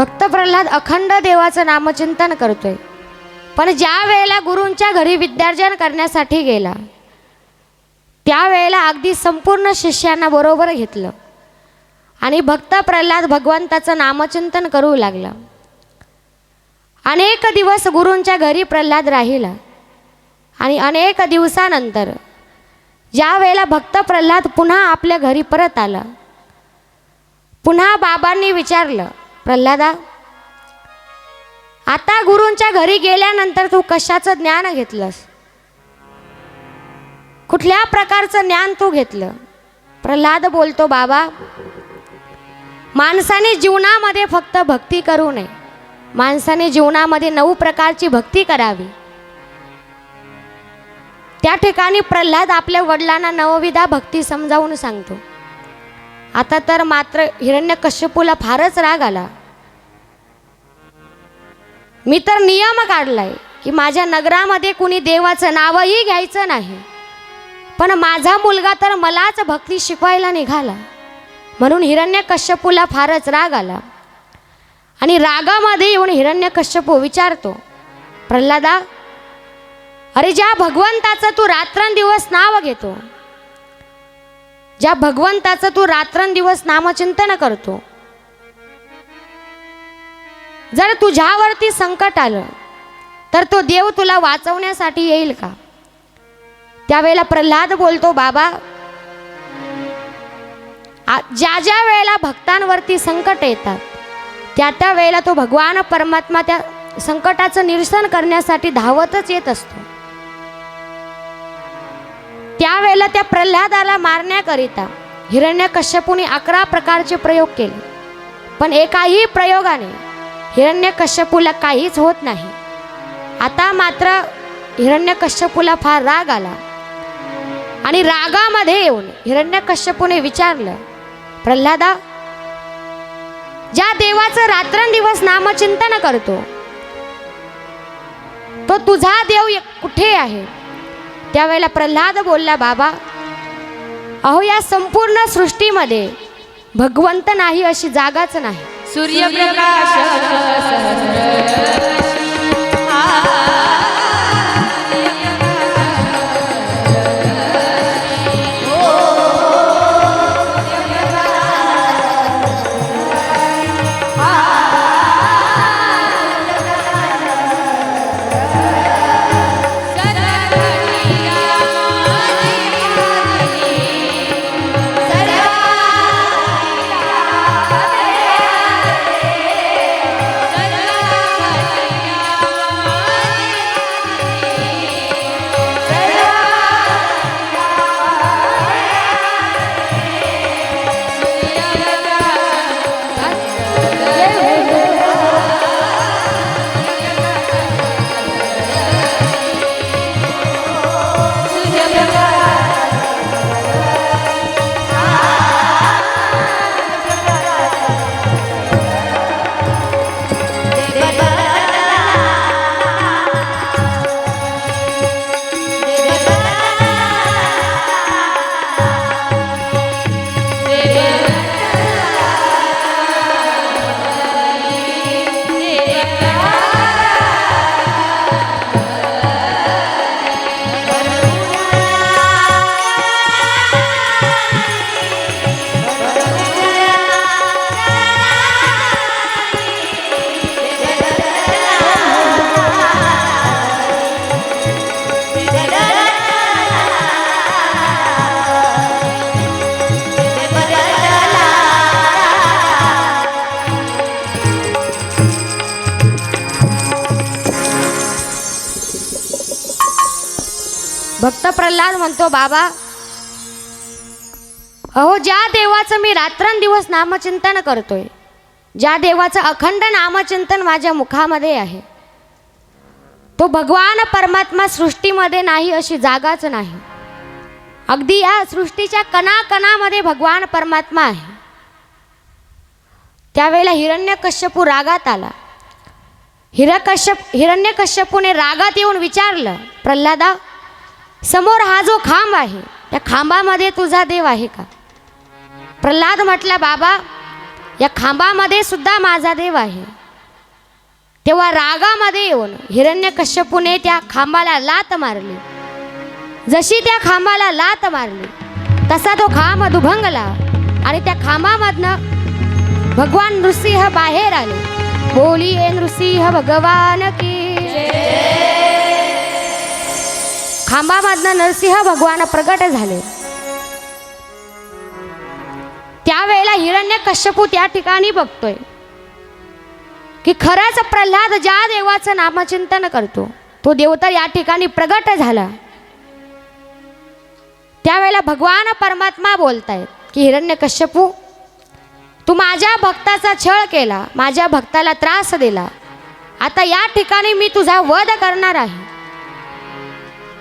भक्त प्रल्हाद अखंड देवाचं नामचिंतन करतोय. पण ज्या वेळेला गुरूंच्या घरी विद्यार्जन करण्यासाठी गेला त्यावेळेला अगदी संपूर्ण शिष्यांना बरोबर घेतलं. आणि भक्त प्रल्हाद भगवंताचं नामचिंतन करू लागला. अनेक दिवस गुरूंच्या घरी प्रल्हाद राहिला. आणि अनेक दिवसानंतर ज्या वेळेला भक्त प्रल्हाद पुन्हा आपल्या घरी परत आला पुन्हा बाबांनी विचारलं प्रल्हादा आता गुरूंच्या घरी गेल्यानंतर तू कशाचं ज्ञान घेतलंस? कुठल्या प्रकारचं ज्ञान तू घेतलं? प्रल्हाद बोलतो बाबा माणसाने जीवनामध्ये फक्त भक्ती करू नये. माणसाने जीवनामध्ये नऊ प्रकारची भक्ती करावी. त्या ठिकाणी प्रल्हाद आपल्या वडिलांना नवविधा भक्ती समजावून सांगतो. आता तर मात्र हिरण्यकश्यपूला फारच राग आला. मी तर नियम काढलाय की माझ्या नगरामध्ये कुणी देवाचं नावही घ्यायचं नाही. पण माझा मुलगा तर मलाच भक्ती शिकवायला निघाला. म्हणून हिरण्यकश्यपूला फारच राग आला. आणि रागामध्ये येऊन हिरण्यकश्यपू विचारतो प्रल्हादा अरे ज्या भगवंताचं तू रात्रंदिवस नाव घेतो ज्या भगवंताचं तू रात्रंदिवस नामचिंतन करतो. जर तुझ्यावरती संकट आलं तर तो देव तुला वाचवण्यासाठी येईल का? त्यावेळेला प्रल्हाद बोलतो बाबा ज्या ज्या वेळेला भक्तांवरती संकट येतात त्या त्या वेळेला तो भगवान परमात्मा त्या संकटाचं निरसन करण्यासाठी धावतच येत असतो. त्यावेळेला त्या प्रल्हादाला मारण्याकरिता हिरण्यकश्यपूने अकरा प्रकारचे प्रयोग केले. पण एकाही प्रयोगाने हिरण्यकश्यपूला काहीच होत नाही. आता मात्र हिरण्यकश्यपूला फार राग आला. आणि रागामध्ये येऊन हिरण्यकश्यपूने विचारलं प्रल्हादा ज्या देवाचं रात्रंदिवस नामचिंतन करतो तो तुझा देव कुठे आहे? त्यावेळेला प्रल्हाद बोलला बाबा अहो या संपूर्ण सृष्टीमध्ये भगवंत नाही अशी जागाच नाही. सूर्यप्रकाश प्रल्हाद म्हणतो बाबा अहो ज्या देवाचं मी रात्रंदिवस नामचिंतन करतोय ज्या देवाचं अखंड नामचिंतन माझ्या मुखामध्ये आहे तो भगवान परमात्मा सृष्टीमध्ये नाही अशी जागाच नाही. अगदी या सृष्टीच्या कणाकणामध्ये भगवान परमात्मा आहे. त्यावेळेला हिरण्यकश्यपू रागात आला. हिरकश्यप हिरण्यकश्यपूने रागात येऊन विचारलं प्रल्हादा समोर हा जो खांब आहे त्या खांबामध्ये तुझा देव आहे का? प्रल्हाद म्हटला बाबा या खांबामध्ये सुद्धा माझा देव आहे. तेव्हा रागामध्ये येऊन हिरण्य कश्यपूने त्या खांबाला लात मारली. जशी त्या खांबाला लात मारली तसा तो खांब दुभंगला आणि त्या खांबामधनं भगवान नृसिंह बाहेर आले. बोलिये नृसिंह भगवान की खांबामधनं नरसिंह भगवान प्रगट झाले. त्यावेळेला हिरण्य कश्यपू त्या ठिकाणी बघतोय. की खरंच प्रल्हाद ज्या देवाचं नामचिंतन करतो तो देव तर या ठिकाणी प्रगट झाला. त्यावेळेला भगवान परमात्मा बोलतायत की हिरण्य कश्यपू तू माझ्या भक्ताचा छळ केला माझ्या भक्ताला त्रास दिला. आता या ठिकाणी मी तुझा वध करणार आहे.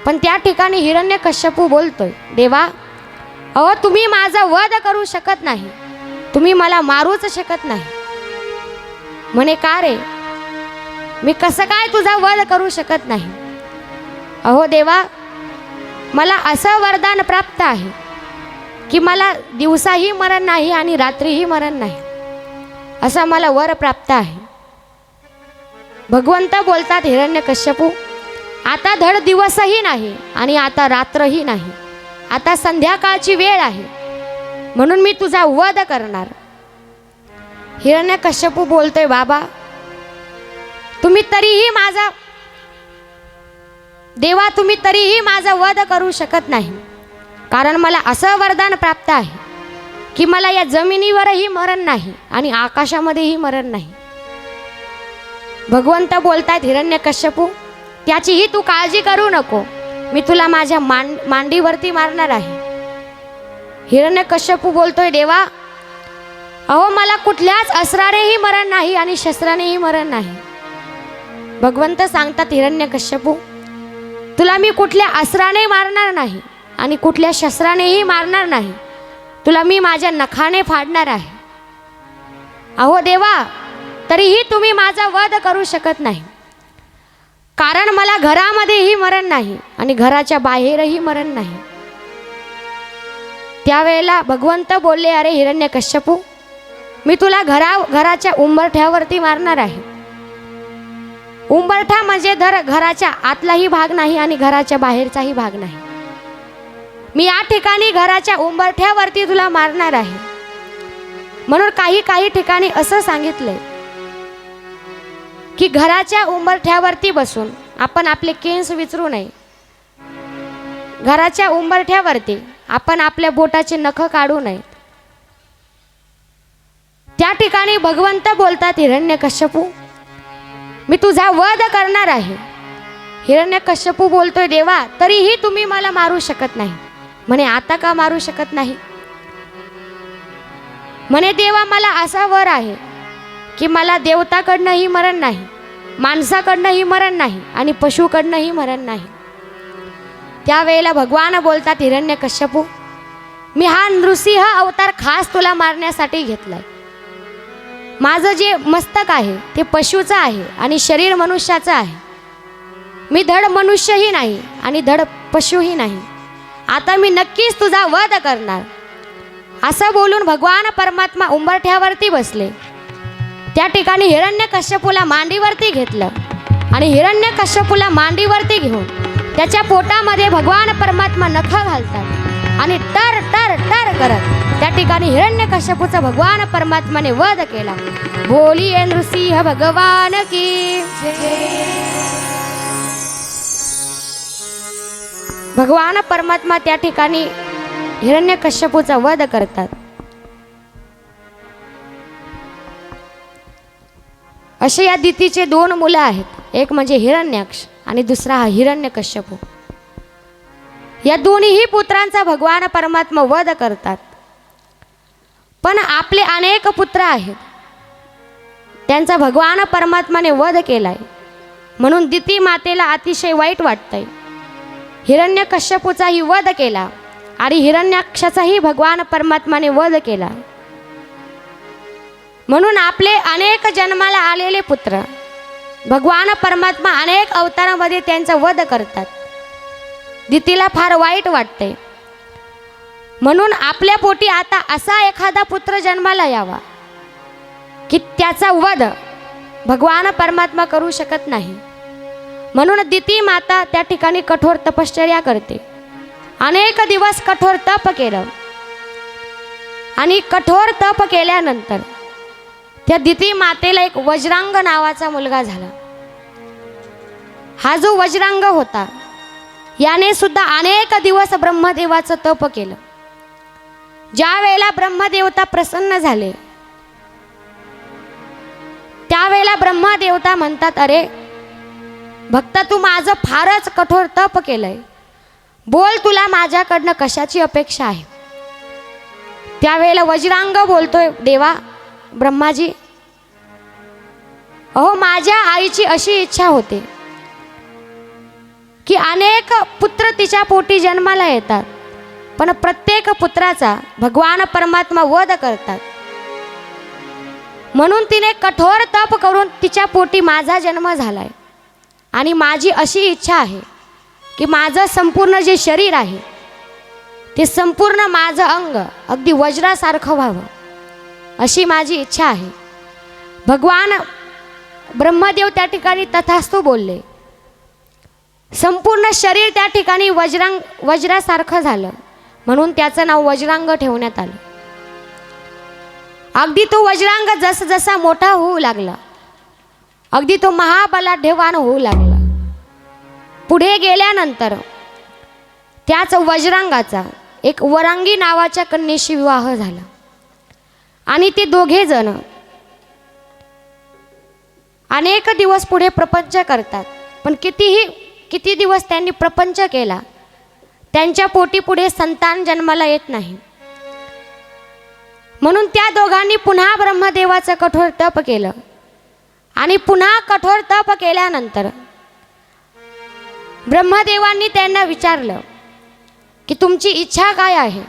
पण त्या ठिकाणी हिरण्य कश्यपू बोलतोय देवा अहो तुम्ही माझा वध करू शकत नाही. तुम्ही मला मारूच शकत नाही. म्हणे का रे? मी कसं काय तुझा वध करू शकत नाही? अहो देवा मला असं वरदान प्राप्त आहे की मला दिवसाही मरण नाही आणि रात्रीही मरण नाही. असं मला वर प्राप्त आहे. भगवंत बोलतात हिरण्य कश्यपू आता धड दिवसही नाही आणि आता रात्रही नाही. आता संध्याकाळची वेळ आहे. म्हणून मी तुझा वध करणार. हिरण्य कश्यपू बोलतोय बाबा तुम्ही तरीही माझा देवा तुम्ही तरीही माझा वध करू शकत नाही. कारण मला असं वरदान प्राप्त आहे की मला या जमिनीवरही मरण नाही आणि आकाशामध्येही मरण नाही. भगवंत बोलतात हिरण्य कश्यपू त्याचीही तू काळजी करू नको. मी तुला माझ्या मांड मांडीवरती मारणार आहे. हिरण्य कश्यपू बोलतोय देवा अहो मला कुठल्याच असरानेही मरण नाही आणि शस्त्रानेही मरण नाही. भगवंत सांगतात हिरण्य कश्यपू तुला मी कुठल्या असराने मारणार नाही आणि कुठल्या शस्त्रानेही मारणार नाही. तुला मी माझ्या नखाने फाडणार आहे. अहो देवा तरीही तुम्ही माझा वध करू शकत नाही. कारण मला घरामध्येही मरण नाही आणि घराच्या बाहेरही मरण नाही. त्यावेळेला भगवंत बोलले अरे हिरण्य कश्यपू मी तुला घरा घराच्या उंबरठ्यावरती मारणार आहे. उंबरठा म्हणजे धर घराच्या आतलाही भाग नाही आणि घराच्या बाहेरचाही भाग नाही. मी या ठिकाणी घराच्या उंबरठ्यावरती तुला मारणार आहे. म्हणून काही काही ठिकाणी असं सांगितलंय. की घराच्या उंबरठ्यावरती बसून आपण आपले केस विचारू नये. घराच्या उंबरठ्यावरती आपण आपल्या बोटाचे नख काढू नये. त्या ठिकाणी भगवंत बोलतात हिरण्य कश्यपू मी तुझा वध करणार आहे. हिरण्य कश्यपू बोलतोय देवा तरीही तुम्ही मला मारू शकत नाही. म्हणे आता का मारू शकत नाही? म्हणे देवा मला असा वर आहे की मला देवताकडनंही मरण नाही माणसाकडनंही मरण नाही आणि पशुकडनंही मरण नाही. त्यावेळेला भगवान बोलतात हिरण्य कश्यपू मी हा नृसिंह अवतार खास तुला मारण्यासाठी घेतलाय. माझं जे मस्तक आहे ते पशुचं आहे आणि शरीर मनुष्याचं आहे. मी धड मनुष्यही नाही आणि धड पशुही नाही. आता मी नक्कीच तुझा वध करणार. असं बोलून भगवान परमात्मा उंबरठ्यावरती बसले. त्या ठिकाणी हिरण्य कश्यपूला मांडीवरती घेतलं आणि हिरण्य कश्यपूला मांडीवरती घेऊन त्याच्या पोटामध्ये भगवान परमात्मा नख घालतात आणि टर टर टर करत त्या ठिकाणी हिरण्य कश्यपूचा भगवान परमात्माने वध केला. बोली नृसिंह भगवान की भगवान परमात्मा त्या ठिकाणी हिरण्य कश्यपूचा वध करतात. असे या दितीचे दोन मुलं आहेत. एक म्हणजे हिरण्याक्ष आणि दुसरा हा हिरण्य कश्यपू या दोन्हीही पुत्रांचा भगवान परमात्मा वध करतात. पण आपले अनेक पुत्र आहेत. त्यांचा भगवान परमात्माने वध केलाय. म्हणून दिती मातेला अतिशय वाईट वाटतंय. हिरण्य कश्यपूचाही वध केला आणि हिरण्याक्षाचाही भगवान परमात्माने वध केला. म्हणून आपले अनेक जन्माला आलेले पुत्र भगवान परमात्मा अनेक अवतारामध्ये त्यांचा वध करतात. दितीला फार वाईट वाटते. म्हणून आपल्या पोटी आता असा एखादा पुत्र जन्माला यावा की त्याचा वध भगवान परमात्मा करू शकत नाही. म्हणून दिती माता त्या ठिकाणी कठोर तपश्चर्या करते. अनेक दिवस कठोर तप केलं. आणि कठोर तप केल्यानंतर त्या दिती मातेला एक वज्रांग नावाचा मुलगा झाला. हा जो वज्रांग होता याने सुद्धा अनेक दिवस ब्रह्मदेवाचं तप केलं. ज्या वेळेला ब्रह्मदेवता प्रसन्न झाले त्यावेळेला ब्रह्मदेवता म्हणतात अरे भक्त तू माझं फारच कठोर तप केलंय. बोल तुला माझ्याकडनं कशाची अपेक्षा आहे? त्यावेळेला वज्रांग बोलतोय देवा ब्रह्माजी अहो माझ्या आईची अशी इच्छा होते की अनेक पुत्र तिच्या पोटी जन्माला येतात पण प्रत्येक पुत्राचा भगवान परमात्मा वध करतात. म्हणून तिने कठोर तप करून तिच्या पोटी माझा जन्म झालाय. आणि माझी अशी इच्छा आहे की माझं संपूर्ण जे शरीर आहे ते संपूर्ण माझं अंग अगदी वज्रासारखं व्हावं. अशी माझी इच्छा आहे. भगवान ब्रह्मदेव त्या ठिकाणी तथास्तू बोलले. संपूर्ण शरीर त्या ठिकाणी वज्रांग वज्रासारखं झालं. म्हणून त्याचं नाव वज्रांग ठेवण्यात आलं. अगदी तो वज्रांग जसजसा मोठा होऊ लागला. अगदी तो महाबलाढ्यवान होऊ लागला. पुढे गेल्यानंतर त्याच वज्रांगाचा एक वरांगी नावाच्या कन्येशी विवाह झाला. आणि ते दोघे जण अनेक दिवस पुढे प्रपंच करतात. पण कितीही किती दिवस त्यांनी प्रपंच केला त्यांच्या पोटी पुढे संतान जन्माला येत नाही. म्हणून त्या दोघांनी पुन्हा ब्रह्मदेवाचं कठोर तप केलं. आणि पुन्हा कठोर तप केल्यानंतर ब्रह्मदेवांनी त्यांना विचारलं की तुमची इच्छा काय आहे?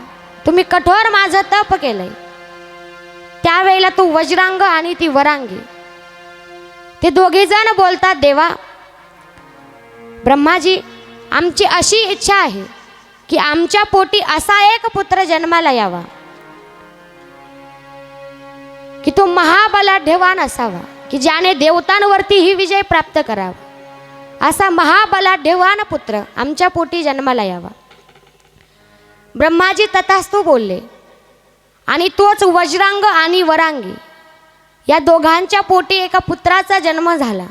तुम्ही कठोर माझं तप केलंय. त्यावेळेला तू वज्रांग आणि ती वरांगी. ते दोघे जण बोलतात देवा ब्रह्माजी आमची अशी इच्छा आहे की आमच्या पोटी असा एक पुत्र जन्माला यावा की तो महाबलाढ्यवान असावा की ज्याने देवतांवरती ही विजय प्राप्त करावा. असा महाबलाढ्यवान पुत्र आमच्या पोटी जन्माला यावा. ब्रह्माजी तथास्तू बोलले आणि तोच वज्रांग आणि वरांगी. या दोघांच्या पोटी एका पुत्राचा जन्म झाला.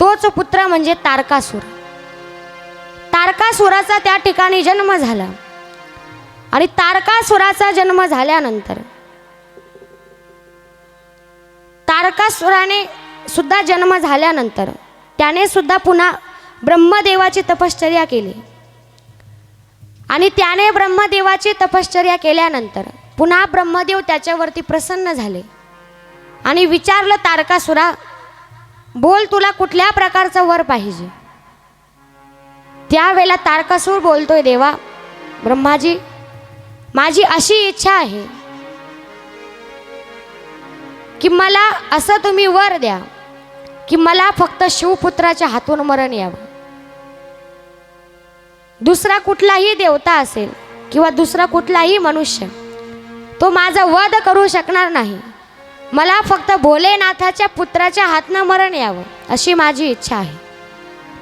तोच पुत्र म्हणजे तारकासूर. तारकासुराचा त्या ठिकाणी जन्म झाला. आणि तारकासुराचा जन्म झाल्यानंतर तारकासुराने सुद्धा जन्म झाल्यानंतर त्याने सुद्धा पुन्हा ब्रह्मदेवाची तपश्चर्या केली. आणि त्याने ब्रह्मदेवाची तपश्चर्या केल्यानंतर पुन्हा ब्रह्मदेव त्याच्यावरती प्रसन्न झाले. आणि विचारलं तारकासुरा बोल तुला कुठल्या प्रकारचा वर पाहिजे? त्यावेळेला तारकासूर बोलतोय देवा ब्रह्माजी माझी अशी इच्छा आहे की मला असं तुम्ही वर द्या की मला फक्त शिवपुत्राच्या हातून मरण यावं. दुसरा कुठलाही देवता असेल किंवा दुसरा कुठलाही मनुष्य तो माझा वध करू शकणार नाही. मला फक्त भोलेनाथाच्या पुत्राच्या हातनं मरण यावं अशी माझी इच्छा आहे.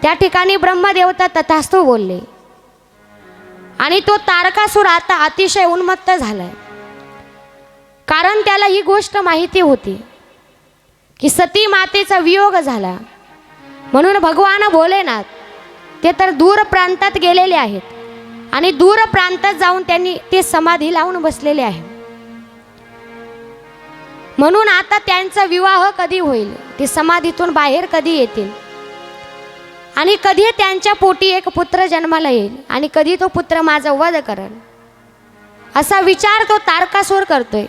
त्या ठिकाणी ब्रह्मदेवता तथास्तू बोलले. आणि तो तारकासूर आता अतिशय उन्मत्त झालाय. कारण त्याला ही गोष्ट माहिती होती की सती मातेचा वियोग झाला. म्हणून भगवान भोलेनाथ ते तर दूर प्रांतात गेलेले आहेत. आणि दूर प्रांतात जाऊन त्यांनी ते समाधी लावून बसलेले आहे म्हणून आता त्यांचा विवाह कधी होईल? ते समाधीतून बाहेर कधी येतील? आणि कधी त्यांच्या पोटी एक पुत्र जन्माला येईल? आणि कधी तो पुत्र माझा वध करेल? असा विचार तो तारकासूर करतोय.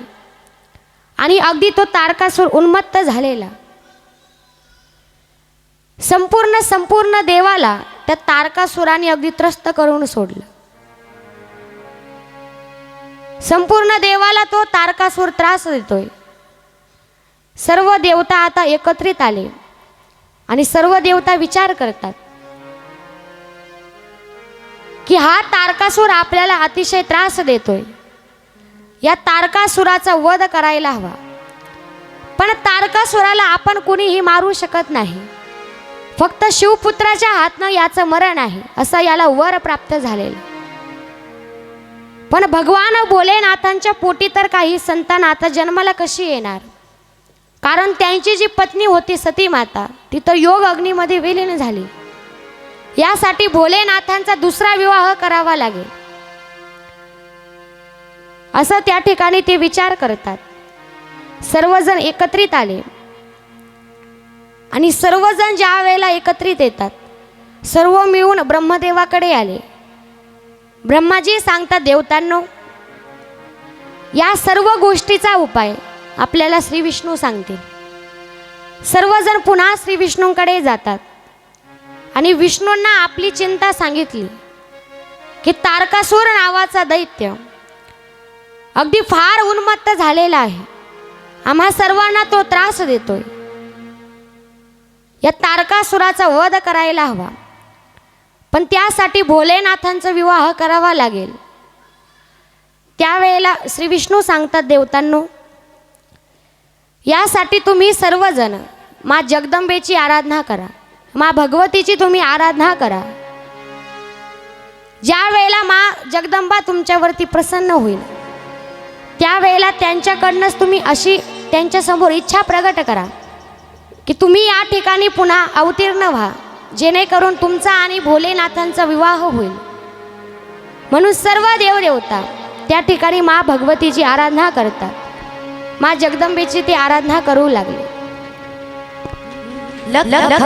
आणि अगदी तो तारकासूर उन्मत्त झालेला. संपूर्ण संपूर्ण देवाला त्या तारकासुराने अगदी त्रस्त करून सोडलं. संपूर्ण देवाला तो तारकासूर त्रास देतोय. सर्व देवता आता एकत्रित आले आणि सर्व देवता विचार करतात की हा तारकासूर आपल्याला अतिशय त्रास देतोय. या तारकासुराचा वध करायला हवा. पण तारकासुराला आपण कुणीही मारू शकत नाही. फक्त शिवपुत्राच्या हातनं याचं मरण आहे असं याला वर प्राप्त झालेलं. पण भगवान भोलेनाथांच्या पोटी तर काही संतान आता जन्माला कशी येणार? कारण त्यांची जी पत्नी होती सती माता ती तर योग अग्नीमध्ये विलीन झाली. यासाठी भोलेनाथांचा दुसरा विवाह करावा लागेल. असं त्या ठिकाणी ते विचार करतात. सर्वजण एकत्रित आले. आणि सर्वजण ज्या वेळेला एकत्रित येतात सर्व मिळून ब्रह्मदेवाकडे आले. ब्रह्माजी सांगतात देवतांनो या सर्व गोष्टीचा उपाय आपल्याला श्री विष्णू सांगतील. सर्वजण पुन्हा श्री विष्णूंकडे जातात. आणि विष्णूंना आपली चिंता सांगितली की तारकासूर नावाचा दैत्य अगदी फार उन्मत्त झालेला आहे. आम्हा सर्वांना तो त्रास देतोय. या तारकासुराचा वध करायला हवा. पण त्यासाठी भोलेनाथांचा विवाह करावा लागेल. त्यावेळेला श्री विष्णू सांगतात देवतांनो यासाठी तुम्ही सर्वजण मा जगदंबेची आराधना करा. मा भगवतीची तुम्ही आराधना करा. ज्या वेळेला मा जगदंबा तुमच्यावरती प्रसन्न होईल त्यावेळेला त्यांच्याकडनंच तुम्ही अशी त्यांच्यासमोर इच्छा प्रगट करा की तुम्ही या ठिकाणी पुन्हा अवतीर्ण व्हा जेणेकरून तुमचा आणि भोलेनाथांचा विवाह होईल. म्हणून सर्व देवदेवता त्या ठिकाणी मा भगवतीची आराधना करतात. मा जगदंबेची ती आराधना करू लागली लख लख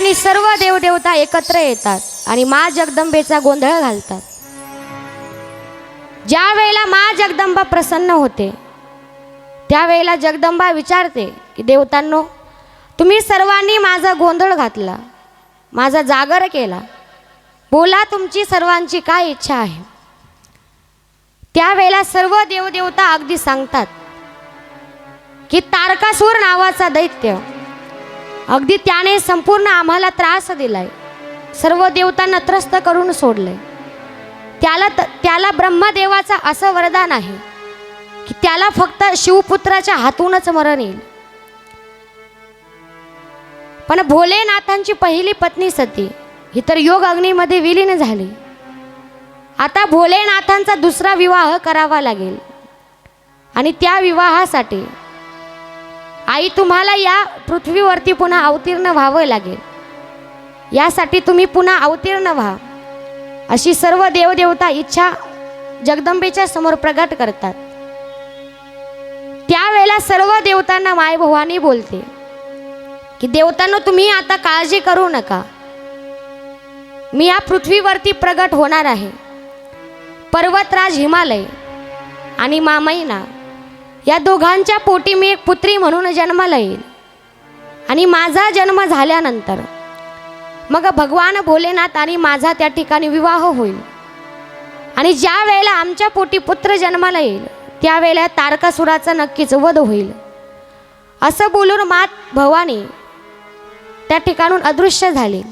ठिकाणी सर्व देवदेवता एकत्र येतात आणि मा जगदंबेचा गोंधळ घालतात. ज्या वेळेला मा जगदंबा प्रसन्न होते त्यावेळेला जगदंबा विचारते की देवतांनो तुम्ही सर्वांनी माझा गोंधळ घातला माझा जागर केला. बोला तुमची सर्वांची काय इच्छा आहे? त्यावेळेला सर्व देवदेवता अगदी सांगतात की तारकासूर नावाचा दैत्य अगदी त्याने संपूर्ण आम्हाला त्रास दिलाय. सर्व देवतांना त्रस्त करून सोडलंय. त्याला त- त्याला ब्रह्मदेवाचा असं वरदान आहे की त्याला फक्त शिवपुत्राच्या हातूनच मरण येईल. पण भोलेनाथांची पहिली पत्नी सती ही तर योग अग्नीमध्ये विलीन झाली. आता भोलेनाथांचा दुसरा विवाह करावा लागेल. आणि त्या विवाहासाठी आई तुम्हाला या पृथ्वीवरती पुन्हा अवतीर्ण व्हावं लागेल. यासाठी तुम्ही पुन्हा अवतीर्ण व्हा. अशी सर्व देवदेवता इच्छा जगदंबेच्या समोर प्रगट करतात. त्यावेळेला सर्व देवतांना माय भवानी बोलते की देवतांना तुम्ही आता काळजी करू नका. मी या पृथ्वीवरती प्रगट होणार आहे. पर्वतराज हिमालय आणि मामैना या दोघांच्या पोटी मी एक पुत्री म्हणून जन्माला येईल. आणि माझा जन्म झाल्यानंतर मग भगवान भोलेनाथ आणि माझा त्या ठिकाणी विवाह होईल. आणि ज्या वेळेला आमच्या पोटी पुत्र जन्माला येईल त्यावेळेला तारकासुराचा नक्कीच वध होईल. असं बोलून मात भवानी त्या ठिकाणून अदृश्य झाली.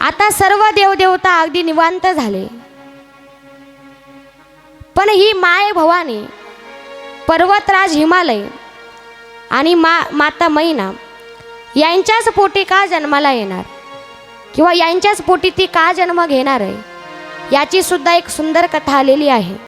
आता सर्व देवदेवता अगदी निवांत झाले. पण ही माय भवानी पर्वतराज हिमालय आणि मा माता मैना यांच्याच पोटी का जन्माला येणार? किंवा यांच्याच पोटी ती का जन्म घेणार आहे? याची सुद्धा एक सुंदर कथा आलेली आहे.